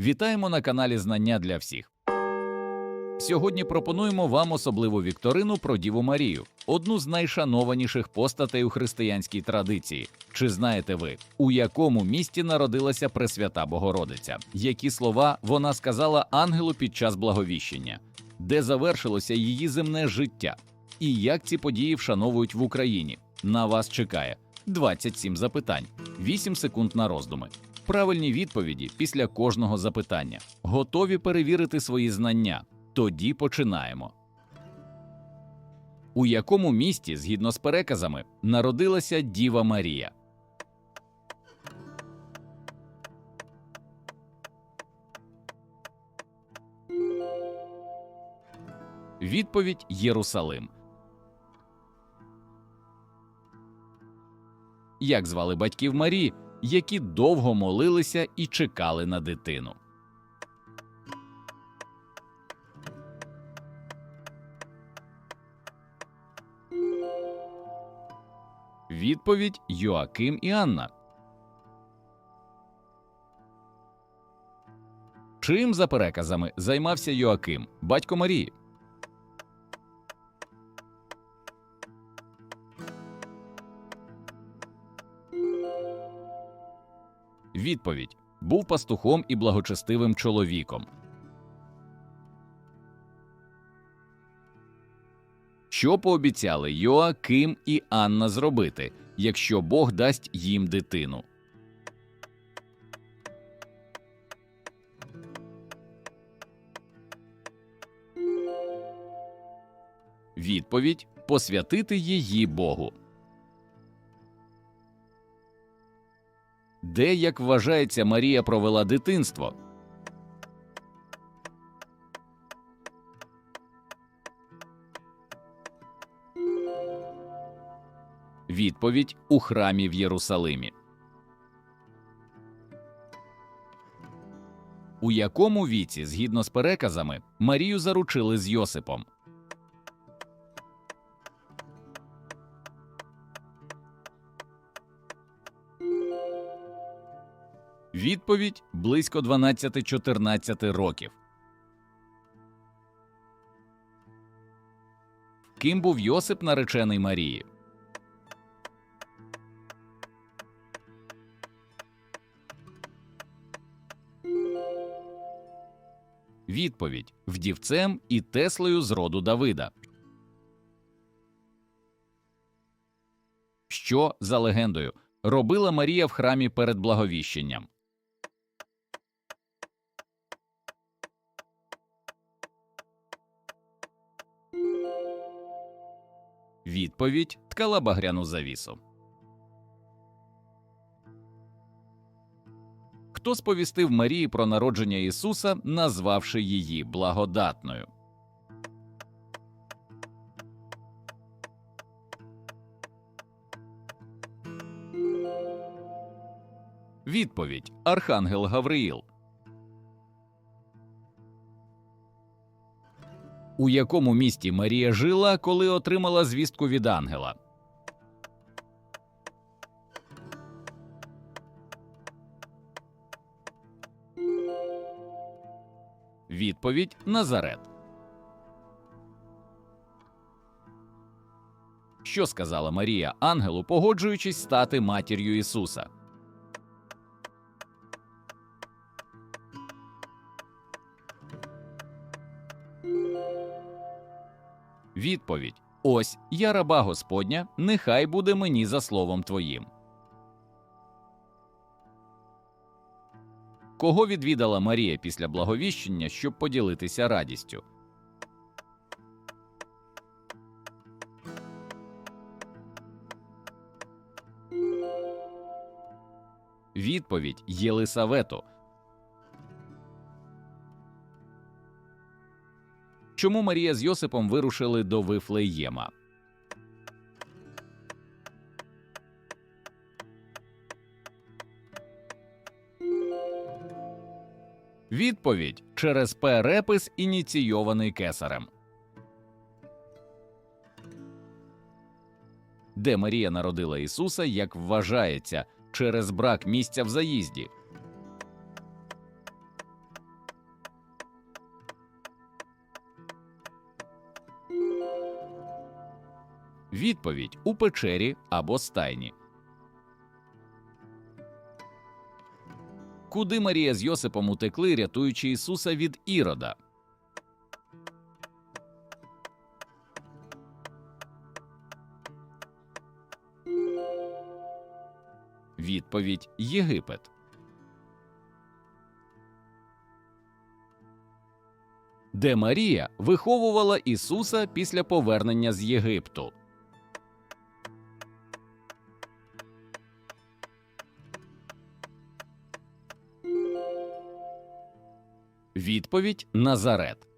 Вітаємо на каналі Знання для всіх. Сьогодні пропонуємо вам особливу вікторину про Діву Марію, одну з найшанованіших постатей у християнській традиції. Чи знаєте ви, у якому місті народилася Пресвята Богородиця? Які слова вона сказала ангелу під час благовіщення, де завершилося її земне життя? І як ці події вшановують в Україні? На вас чекає 27 запитань, 8 секунд на роздуми. Правильні відповіді після кожного запитання. Готові перевірити свої знання. Тоді починаємо. У якому місті, згідно з переказами, народилася Діва Марія? Відповідь Єрусалим. Як звали батьків Марії, які довго молилися і чекали на дитину? Відповідь Йоаким і Анна. Чим за переказами займався Йоаким, батько Марії? Відповідь був пастухом і благочестивим чоловіком. Що пообіцяли Йоаким і Анна зробити, якщо Бог дасть їм дитину? Відповідь посвятити її Богу. Де, як вважається, Марія провела дитинство? Відповідь у храмі в Єрусалимі. У якому віці, згідно з переказами, Марію заручили з Йосипом? Відповідь близько 12-14 років. Ким був Йосип наречений Марії? Відповідь вдівцем і Теслею з роду Давида. Що за легендою робила Марія в храмі перед благовіщенням? Відповідь ткала багряну завісу. Хто сповістив Марії про народження Ісуса, назвавши її благодатною? Відповідь Архангел Гавриїл. У якому місті Марія жила, коли отримала звістку від ангела? Відповідь Назарет. Що сказала Марія ангелу, погоджуючись стати матір'ю Ісуса? Відповідь Ось я раба Господня, нехай буде мені за словом твоїм. Кого відвідала Марія після благовіщення, щоб поділитися радістю? Відповідь Єлисавету. Чому Марія з Йосипом вирушили до Вифлеєма? Відповідь через перепис, ініційований кесарем. Де Марія народила Ісуса, як вважається, через брак місця в заїзді. Відповідь у печері або стайні. Куди Марія з Йосипом утекли, рятуючи Ісуса від Ірода? Відповідь Єгипет. Де Марія виховувала Ісуса після повернення з Єгипту? Відповідь Назарет.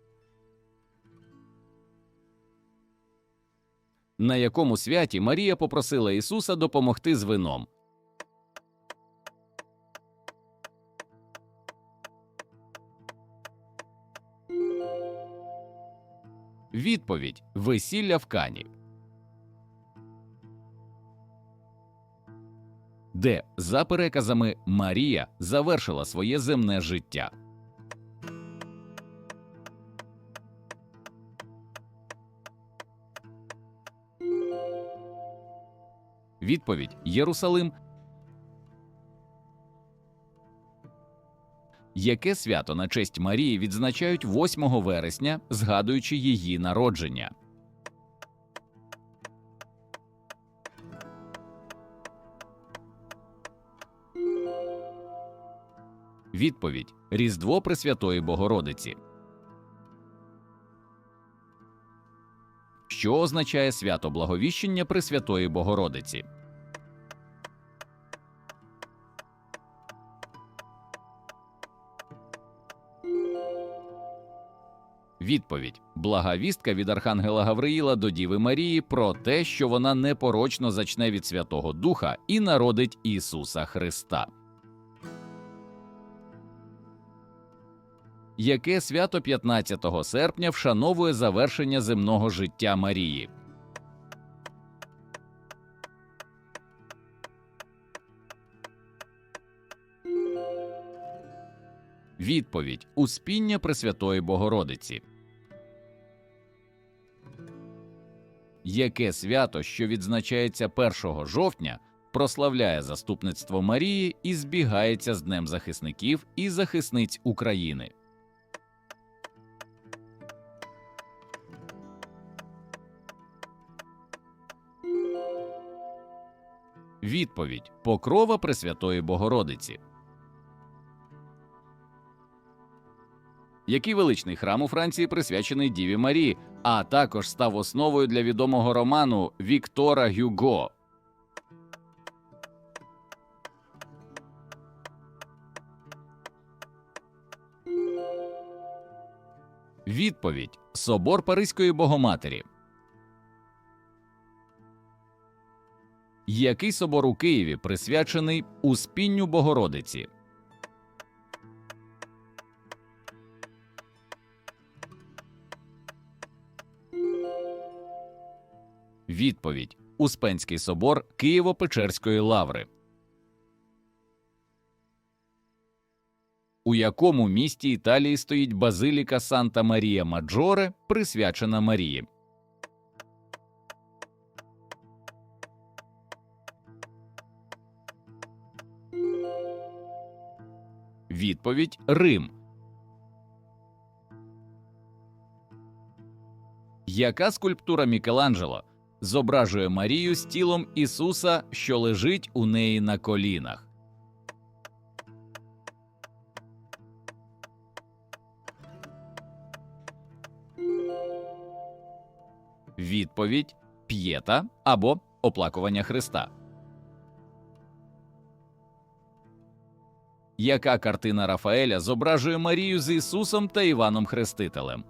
На якому святі Марія попросила Ісуса допомогти з вином? Відповідь Весілля в Кані. Де, за переказами, Марія завершила своє земне життя. Відповідь Єрусалим. Яке свято на честь Марії відзначають 8 вересня, згадуючи її народження? Відповідь Різдво Пресвятої Богородиці. Що означає свято Благовіщення Пресвятої Богородиці? Відповідь Блага вістка від Архангела Гавриїла до Діви Марії про те, що вона непорочно зачне від Святого Духа і народить Ісуса Христа. Яке свято 15 серпня вшановує завершення земного життя Марії? Відповідь Успіння Пресвятої Богородиці. Яке свято, що відзначається 1 жовтня, прославляє заступництво Марії і збігається з Днем захисників і захисниць України? Відповідь Покрова Пресвятої Богородиці. Який величний храм у Франції присвячений Діві Марії, а також став основою для відомого роману Віктора Гюго. Відповідь Собор Паризької Богоматері. Який собор у Києві присвячений Успінню Богородиці? Відповідь Успенський собор Києво-Печерської лаври. У якому місті Італії стоїть базиліка Санта Марія Маджоре, присвячена Марії? Відповідь Рим. Яка скульптура Мікеланджело зображує Марію з тілом Ісуса, що лежить у неї на колінах? Відповідь П'єта або Оплакування Христа. Яка картина Рафаеля зображує Марію з Ісусом та Іваном Хрестителем?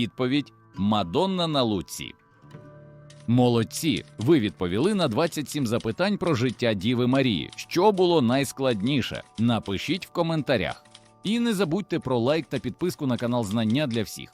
Відповідь Мадонна на Луці. Молодці. Ви відповіли на 27 запитань про життя Діви Марії. Що було найскладніше? Напишіть в коментарях. І не забудьте про лайк та підписку на канал Знання для всіх.